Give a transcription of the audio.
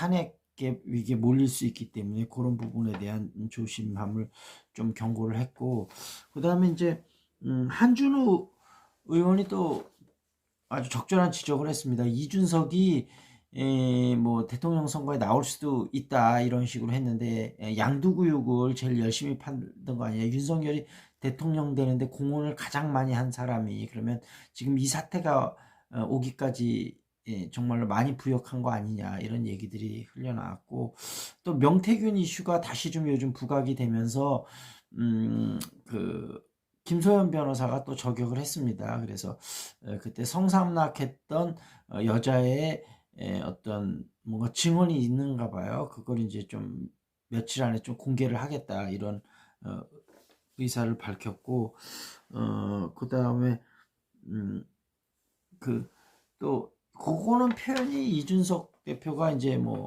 탄핵의 위기에 몰릴 수 있기 때문에 그런 부분에 대한 조심함을 좀 경고를 했고 그 다음에 이제 음, 한준우 의원이 또 아주 적절한 지적을 했습니다. 이준석이 에, 뭐 대통령 선거에 나올 수도 있다 이런 식으로 했는데 에, 양두구육을 제일 열심히 판던 거 아니야. 윤석열이 대통령 되는데 공헌을 가장 많이 한 사람이 그러면 지금 이 사태가 어, 오기까지 예, 정말로 많이 부역한 거 아니냐 이런 얘기들이 흘려나왔고 또 명태균 이슈가 다시 좀 요즘 부각이 되면서 음그 김소연 변호사가 또 저격을 했습니다. 그래서 어, 그때 성삼락했던 어, 여자의 에, 어떤 뭔가 증언이 있는가 봐요. 그걸 이제 좀 며칠 안에 좀 공개를 하겠다 이런 어, 의사를 밝혔고 어, 그 다음에 음, 그또 그거는 표현이 이준석 대표가 이제 뭐